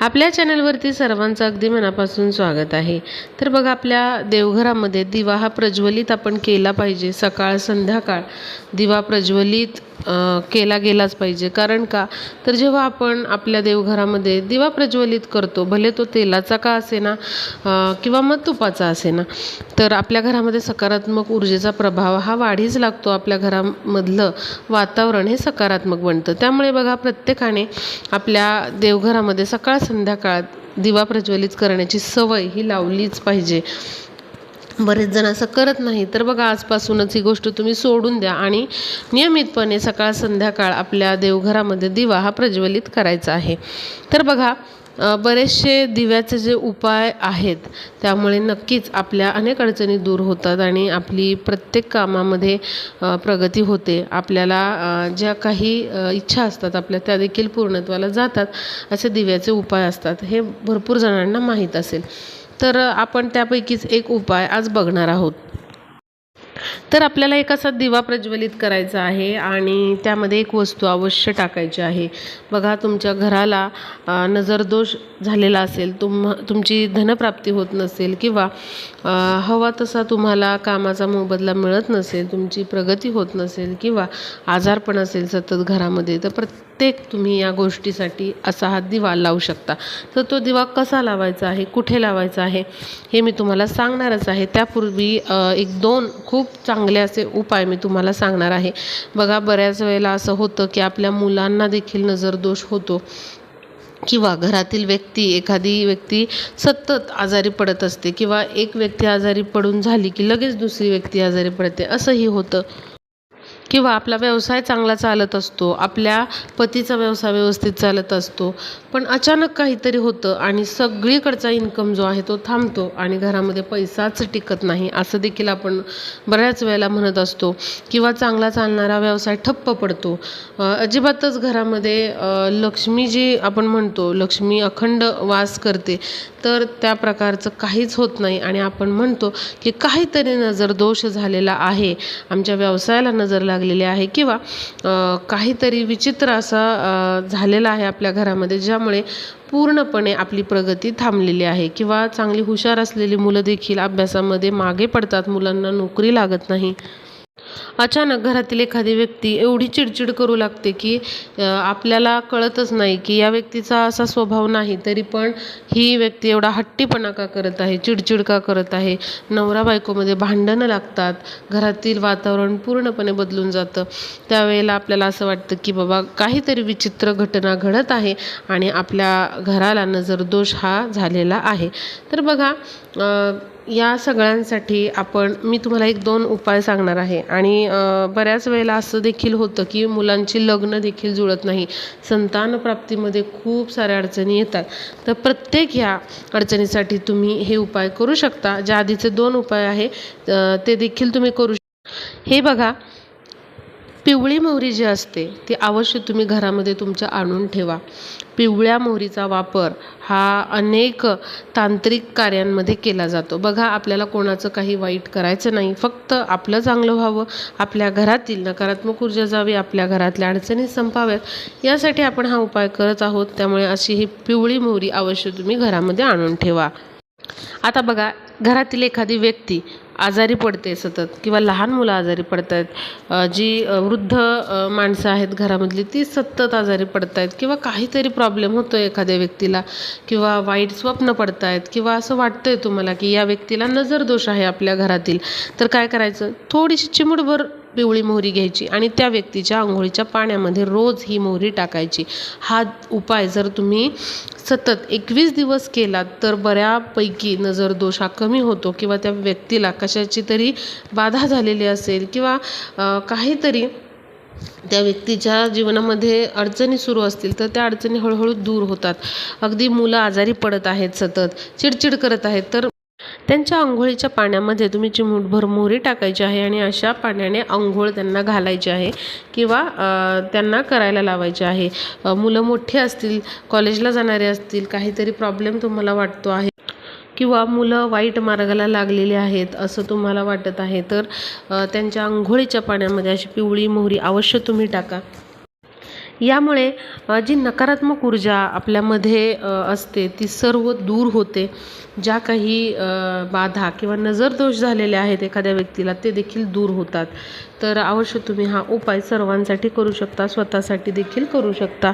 आपल्या चॅनलवरती सर्वांचं अगदी मनापासून स्वागत आहे. तर बघा आपल्या देवघरामध्ये दिवा हा प्रज्वलित आपण केला पाहिजे. सकाळ संध्याकाळ दिवा प्रज्वलित केला गेलाच पाहिजे. कारण का? तर जेव्हा आपण आपल्या देवघरामध्ये दिवा प्रज्वलित करतो भले तो तेलाचा का असेना किंवा मग तुपाचा असेना तर आपल्या घरामध्ये सकारात्मक ऊर्जेचा प्रभाव हा वाढीच लागतो. आपल्या घरामधलं वातावरण हे सकारात्मक बनतं. त्यामुळे बघा प्रत्येकाने आपल्या देवघरामध्ये सकाळ संध्याकाळ दिवा प्रज्वलित करण्याची सवय ही लावलीच पाहिजे. बरेच जण असं करत नाही तर बघा आजपासूनच ही गोष्ट तुम्ही सोडून द्या आणि नियमितपणे सकाळ संध्याकाळ आपल्या देवघरामध्ये दिवा हा प्रज्वलित करायचा आहे. तर बघा बरेचसे दिव्याचे जे उपाय आहेत त्यामुळे नक्कीच आपल्या अनेक अडचणी दूर होतात आणि आपली प्रत्येक कामामध्ये प्रगती होते. आपल्याला ज्या काही इच्छा असतात आपल्या त्या देखील पूर्णत्वाला जातात. असे दिव्याचे उपाय असतात. हे भरपूर जणांना माहीत असेल. तर आपण त्यापैकीच एक उपाय आज बघणार आहोत. तर आपल्याला एक असा दिवा प्रज्वलित करायचा आहे आणि त्यामध्ये एक वस्तू अवश्य टाकायची आहे. बघा तुमच्या घराला नजरदोष झालेला असेल तुम तुमची धनप्राप्ती होत नसेल किंवा हवा तसा तुम्हाला कामाचा मोबदला मिळत नसेल तुमची प्रगती होत नसेल किंवा आजारपण असेल सतत घरामध्ये तर प्रत्येक तुम्ही या गोष्टीसाठी असा हा दिवा लावू शकता. तर तो दिवा कसा लावायचा आहे कुठे लावायचा आहे हे मी तुम्हाला सांगणारच आहे. त्यापूर्वी एक दोन खूप चांग चांगले असे उपाय मी तुम्हाला सांगणार आहे. बघा बऱ्याच वेळेला असं होतं की आपल्या मुलांना देखील नजरदोष होतो किंवा घरातील व्यक्ती एखादी व्यक्ती सतत आजारी पडत असते किंवा एक व्यक्ती आजारी पडून झाली की लगेच दुसरी व्यक्ती आजारी पडते असंही होतं. किंवा आपला व्यवसाय चांगला चालत असतो आपल्या पतीचा व्यवसाय व्यवस्थित चालत असतो पण अचानक काहीतरी होतं आणि सगळीकडचा इन्कम जो आहे तो थांबतो आणि घरामध्ये पैसाच टिकत नाही असं देखील आपण बऱ्याच वेळेला म्हणत असतो. किंवा चांगला चालणारा व्यवसाय ठप्प पडतो. अजिबातच घरामध्ये लक्ष्मी जी आपण म्हणतो लक्ष्मी अखंड वास करते तर त्या प्रकारचं काहीच होत नाही. आणि आपण म्हणतो की काहीतरी नजर दोष झालेला आहे. आमच्या व्यवसायाला नजर लागलेली आहे किंवा काहीतरी विचित्र असा झालेला आहे आपल्या घरामध्ये ज्यामुळे पूर्णपणे आपली प्रगती थांबलेली आहे किंवा चांगली हुशार असलेली मुलं देखील अभ्यासामध्ये मागे पडतात मुलांना नोकरी लागत नाही. अचानक घरातील एखादी व्यक्ती एवढी चिडचिड करू लागते की आपल्याला कळतच नाही की या व्यक्तीचा असा स्वभाव नाही तरी पण ही व्यक्ती एवढा हट्टीपणा का करत आहे चिडचिड का करत आहे? नवरा बायकोमध्ये भांडणं लागतात घरातील वातावरण पूर्णपणे बदलून जातं. त्यावेळेला आपल्याला असं वाटतं की बाबा काहीतरी विचित्र घटना घडत आहे आणि आपल्या घराला नजरदोष हा झालेला आहे. तर बघा या सगळ्यांसाठी आपण मी तुम्हाला एक दोन उपाय सांगणार आहे. आणि बऱ्याच वेळेला असं देखील होतं की मुलांची लग्न देखील जुळत नाही. संतान प्राप्तीमध्ये खूप साऱ्या अडचणी येतात. तर प्रत्येक ह्या अडचणीसाठी तुम्ही हे उपाय करू शकता. ज्या आधीचे दोन उपाय आहे ते देखील तुम्ही करू हे बघा पिवळी मोहरी जी असते ती अवश्य तुम्ही घरामध्ये तुमच्या आणून ठेवा. पिवळ्या मोहरीचा वापर हा अनेक तांत्रिक कार्यांमध्ये केला जातो. बघा आपल्याला कोणाचं काही वाईट करायचं नाही. फक्त आपलं चांगलं व्हावं आपल्या घरातील नकारात्मक ऊर्जा जावी आपल्या घरातल्या अडचणी संपाव्यात. यासाठी आपण हा उपाय करत आहोत. त्यामुळे अशी ही पिवळी मोहरी अवश्य तुम्ही घरामध्ये आणून ठेवा. आता बघा घरातील एखादी व्यक्ती आजारी पडते सतत किंवा लहान मुलं आजारी पडत आहेत जी वृद्ध माणसं आहेत घरामधली ती सतत आजारी पडत आहेत किंवा काहीतरी प्रॉब्लेम होतो आहे एखाद्या व्यक्तीला किंवा वाईट स्वप्न पडत आहेत किंवा असं वाटतं आहे तुम्हाला की या व्यक्तीला नजरदोष आहे आपल्या घरातील तर काय करायचं? थोडीशी चिमुटभर पिवळी मोहरी घ्यायची आणि त्या व्यक्तीच्या आंघोळीच्या पाण्यामध्ये रोज ही मोहरी टाकायची. हा उपाय जर तुम्ही सतत एकवीस दिवस केलात तर बऱ्यापैकी नजरदोष हा कमी होतो किंवा त्या व्यक्तीला कशाची तरी बाधा झालेली असेल किंवा काहीतरी त्या व्यक्तीच्या जीवनामध्ये अडचणी सुरू असतील तर त्या अडचणी हळूहळू दूर होतात. अगदी मुलं आजारी पडत आहेत सतत चिडचिड करत आहेत तर त्यांच्या आंघोळीच्या पाण्यामध्ये तुम्ही चिमूटभर मोहरी टाकायची आहे आणि अशा पाण्याने आंघोळ त्यांना घालायची आहे किंवा त्यांना करायला लावायचे आहे. मुलं मोठी असतील कॉलेजला जाणारे असतील काहीतरी प्रॉब्लेम तुम्हाला वाटतो आहे किंवा मुलं वाईट मार्गाला लागलेली आहेत असं तुम्हाला वाटत आहे तर त्यांच्या आंघोळीच्या पाण्यामध्ये अशी पिवळी मोहरी अवश्य तुम्ही टाका. यामुळे जी नकारात्मक ऊर्जा आपल्यामध्ये असते ती सर्व दूर होते. ज्या काही बाधा किंवा नजरदोष झालेले आहेत एखाद्या व्यक्तीला ते देखील दूर होतात. तर अवश्य तुम्ही हा उपाय सर्वांसाठी करू शकता स्वतःसाठी देखील करू शकता.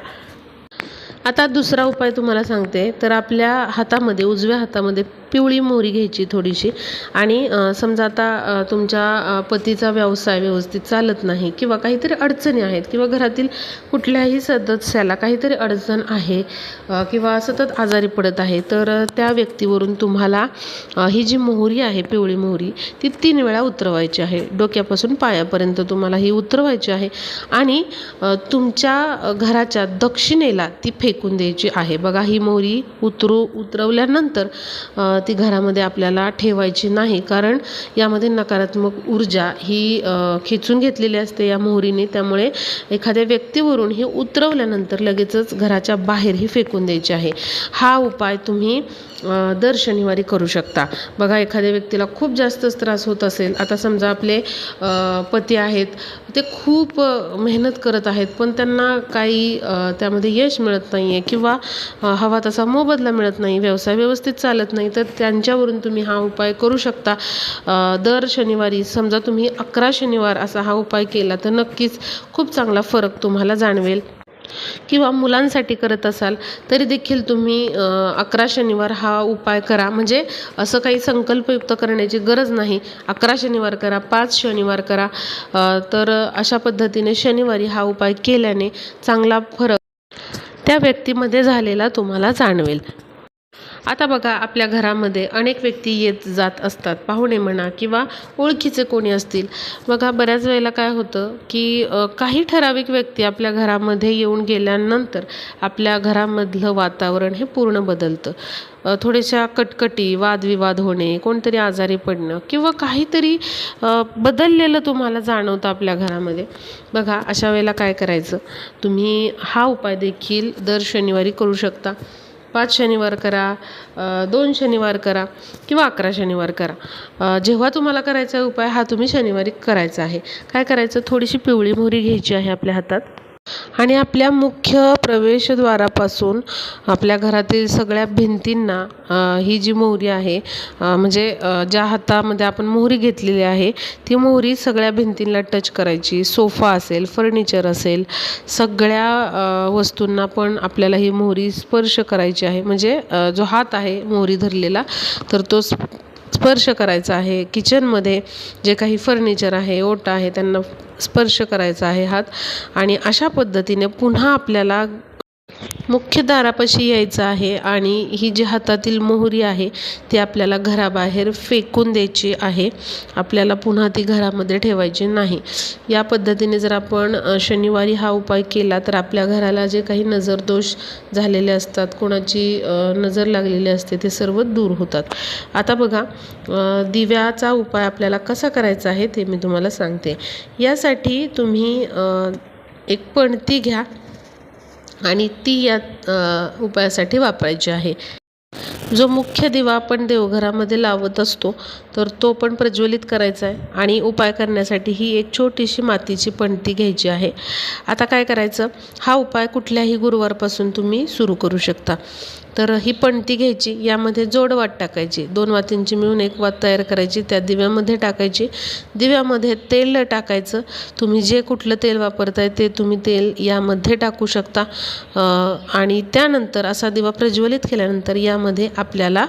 आता दुसरा उपाय तुम्हाला सांगते. तर आपल्या हातामध्ये उजव्या हातामध्ये पिवळी मोहरी घ्यायची थोडीशी. आणि समजा आता तुमच्या पतीचा व्यवसाय व्यवस्थित चालत नाही किंवा काहीतरी अडचणी आहेत किंवा घरातील कुठल्याही सदस्याला काहीतरी अडचण आहे किंवा सतत आजारी पडत आहे तर त्या व्यक्तीवरून तुम्हाला ही जी मोहरी आहे पिवळी मोहरी ती तीन वेळा उतरवायची आहे. डोक्यापासून पायापर्यंत तुम्हाला ही उतरवायची आहे आणि तुमच्या घराच्या दक्षिणेला ती फेकून द्यायची आहे. बघा ही मोहरी उतरू उतरवल्यानंतर ती घरामध्ये आपल्याला ठेवायची नाही. कारण यामध्ये नकारात्मक ऊर्जा ही खेचून घेतलेली असते या मोहरीने. त्यामुळे एखाद्या व्यक्तीवरून ही उतरवल्यानंतर लगेचच घराच्या बाहेर ही फेकून द्यायची आहे. हा उपाय तुम्ही दर शनिवारी करू शकता. बघा एखाद्या व्यक्तीला खूप जास्तच त्रास होत असेल. आता समजा आपले पती आहेत. ते खूप मेहनत करत आहेत पण त्यांना काही त्यामध्ये यश मिळत नाही आहे किंवा हवा तसा मोबदला मिळत नाही व्यवसाय व्यवस्थित चालत नाही तर त्यांच्यावरून तुम्ही हा उपाय करू शकता. दर शनिवारी समजा तुम्ही अकरा शनिवार असा हा उपाय केला तर नक्कीच खूप चांगला फरक तुम्हाला जाणवेल. किंवा मुलांसाठी करत असाल तरी देखील तुम्ही अकरा शनिवार हा उपाय करा. म्हणजे असं काही संकल्पयुक्त करण्याची गरज नाही. अकरा शनिवार करा पाच शनिवार करा. तर अशा पद्धतीने शनिवारी हा उपाय केल्याने चांगला फरक त्या व्यक्तीमध्ये झालेला तुम्हाला जाणवेल. आता बघा आपल्या घरामध्ये अनेक व्यक्ती येत जात असतात. पाहुणे म्हणा किंवा ओळखीचे कोणी असतील. बघा बऱ्याच वेळेला काय होतं की काही ठराविक व्यक्ती आपल्या घरामध्ये येऊन गेल्यानंतर आपल्या घरामधलं वातावरण हे पूर्ण बदलतं. थोड्याशा कटकटी वादविवाद होणे कोणतरी आजारी पडणं किंवा काहीतरी बदललेलं तुम्हाला जाणवतं आपल्या घरामध्ये. बघा अशा वेळेला काय करायचं? तुम्ही हा उपाय देखील दर शनिवारी करू शकता. पाच शनिवार करा दोन शनिवार करा किंवा अकरा शनिवार करा. जेव्हा तुम्हाला करायचा उपाय हा तुम्ही शनिवारी करायचा आहे. काय करायचं? थोडीशी पिवळी मोहरी घ्यायची आहे आपल्या हातात. आणि आपल्या मुख्य प्रवेशद्वारापासून आपल्या घरातील सगळ्या भिंतींना ही जी मोहरी आहे म्हणजे ज्या हातामध्ये आपण मोहरी घेतलेली आहे ती मोहरी सगळ्या भिंतींना टच करायची. सोफा असेल फर्निचर असेल सगळ्या वस्तूंना पण आपल्याला ही मोहरी स्पर्श करायची आहे. म्हणजे जो हात आहे मोहरी धरलेला तर तो स्पर्श करायचा आहे. किचनमध्ये जे काही फर्निचर आहे ओटा आहे त्यांना स्पर्श करायचा आहे हात. आणि अशा पद्धतीने पुन्हा आपल्याला मुख्य दारापाशी यायचं आहे आणि ही जी हातातील मोहरी आहे ती आपल्याला घराबाहेर फेकून द्यायची आहे. आपल्याला पुन्हा ती घरामध्ये ठेवायची नाही. या पद्धतीने जर आपण शनिवारी हा उपाय केला तर आपल्या घराला जे काही नजरदोष झालेले असतात कोणाची नजर लागलेली असते ते सर्व दूर होतात. आता बघा दिव्याचा उपाय आपल्याला कसा करायचा आहे ते मी तुम्हाला सांगते. यासाठी तुम्ही एक पणती घ्या. आणि ती या उपायासाठी वापरायची आहे. जो मुख्य दिवा आपण देवघरामध्ये लावत असतो तर तो पण प्रज्वलित करायचा आहे आणि उपाय करण्यासाठी ही एक छोटीशी मातीची पणती घ्यायची आहे. आता काय करायचं? हा उपाय कुठल्याही गुरुवारपासून तुम्ही सुरू करू शकता. तर ही पणती घ्यायची यामध्ये जोड वात टाकायची. दोन वातींची मिळून एक वात तयार करायची त्या दिव्यामध्ये टाकायची. दिव्यामध्ये तेल टाकायचं. तुम्ही जे कुठलं तेल वापरताय ते तुम्ही तेल यामध्ये टाकू शकता. आणि त्यानंतर असा दिवा प्रज्वलित केल्यानंतर यामध्ये आपल्याला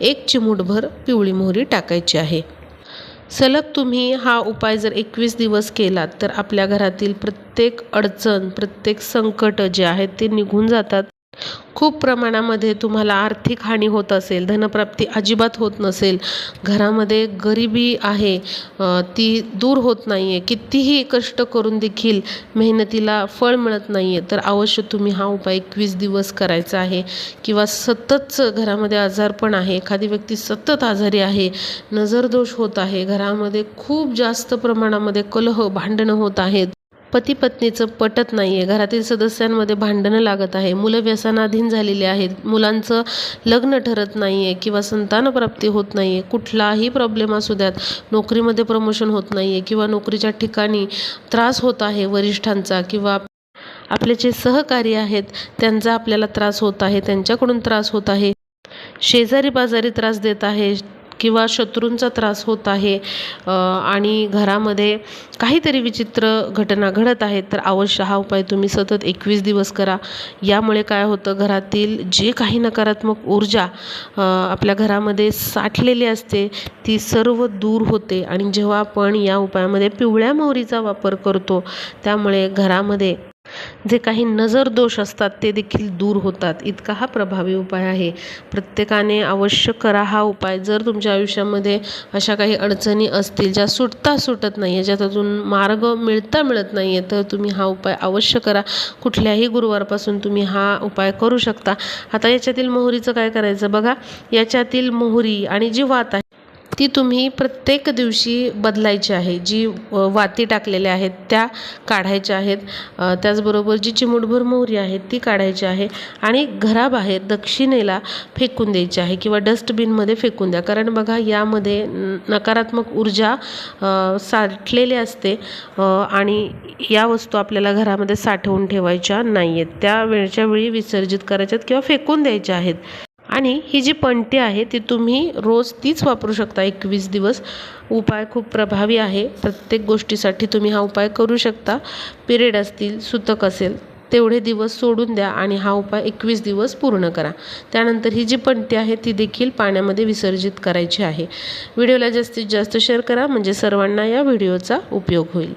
एक चिमूटभर पिवळी मोहरी टाकायची आहे. सलग तुम्ही हा उपाय जर एकवीस दिवस केलात तर आपल्या घरातील प्रत्येक अडचण प्रत्येक संकट जे आहेत ते निघून जातात. खूप प्रमाणामध्ये तुम्हाला आर्थिक हानी होत असेल धनप्राप्ती अजिबात होत नसेल घरामध्ये गरिबी आहे ती दूर होत नाही आहे कितीही कष्ट करून देखील मेहनतीला फळ मिळत नाही आहे तर अवश्य तुम्ही हा उपाय एकवीस दिवस करायचा आहे. किंवा सततच घरामध्ये आजारपण आहे एखादी व्यक्ती सतत आजारी आहे नजरदोष होत आहे घरामध्ये खूप जास्त प्रमाणामध्ये कलह भांडणं होत आहेत. पती पत्नीचं पटत नाही आहे घरातील सदस्यांमध्ये भांडणं लागत आहे. मुलं व्यसनाधीन झालेली आहेत. मुलांचं लग्न ठरत नाही आहे किंवा संतानप्राप्ती होत नाही आहे कुठलाही प्रॉब्लेम असू द्यात. नोकरीमध्ये प्रमोशन होत नाही आहे किंवा नोकरीच्या ठिकाणी त्रास होत आहे वरिष्ठांचा किंवा आपले जे सहकारी आहेत त्यांचा आपल्याला त्रास होत आहे त्यांच्याकडून त्रास होत आहे. शेजारी पाजारी त्रास देत आहे. किंवा शत्रूंचा त्रास होत आहे आणि घरामध्ये काहीतरी विचित्र घटना घडत आहेत तर अवश्य हा उपाय तुम्ही सतत एकवीस दिवस करा. यामुळे काय होतं घरातील जे काही नकारात्मक ऊर्जा आपल्या घरामध्ये साठलेली असते ती सर्व दूर होते. आणि जेव्हा आपण या उपायामध्ये पिवळ्या मोहरीचा वापर करतो त्यामुळे घरामध्ये जे काही नजर दोष असतात ते देखील दूर होतात. इतका हा प्रभावी उपाय आहे. प्रत्येकाने अवश्य करा हा उपाय. जर तुमच्या आयुष्यामध्ये अशा काही अडचणी असतील ज्या सुटता सुटत नाही आहे अजून मार्ग मिळता मिळत नाही आहे तर तुम्ही हा उपाय अवश्य करा. कुठल्याही गुरुवारपासून तुम्ही हा उपाय करू शकता. आता याच्यातील मोहरीचं काय करायचं बघा? याच्यातील मोहरी आणि जी वात आहे ती तुम्ही प्रत्येक दिवशी बदलायची आहे. जी वाती टाकलेल्या आहेत त्या काढायच्या आहेत. त्याचबरोबर जी चिमूटभर मोहरी आहे ती काढायची आहे. आणि घराबाहेर दक्षिणेला फेकून द्यायची आहे किंवा डस्टबिनमध्ये फेकून द्या. कारण बघा यामध्ये न- नकारात्मक ऊर्जा साठलेली असते आणि या वस्तू आपल्याला घरामध्ये साठवून ठेवायच्या नाही आहेत त्या वेळच्या वेळी विसर्जित करायच्यात किंवा फेकून द्यायच्या आहेत. आणि ही जी पणती आहे ती तुम्ही रोज तीच वापरू शकता. एकवीस दिवस उपाय खूप प्रभावी आहे. प्रत्येक गोष्टीसाठी तुम्ही हा उपाय करू शकता. पिरियड असतील सुतक असेल तेवढे दिवस सोडून द्या आणि हा उपाय एकवीस दिवस पूर्ण करा. त्यानंतर ही जी पणती आहे ती देखील पाण्यामध्ये विसर्जित करायची आहे. व्हिडिओला जास्तीत जास्त शेअर करा म्हणजे सर्वांना या व्हिडिओचा उपयोग होईल.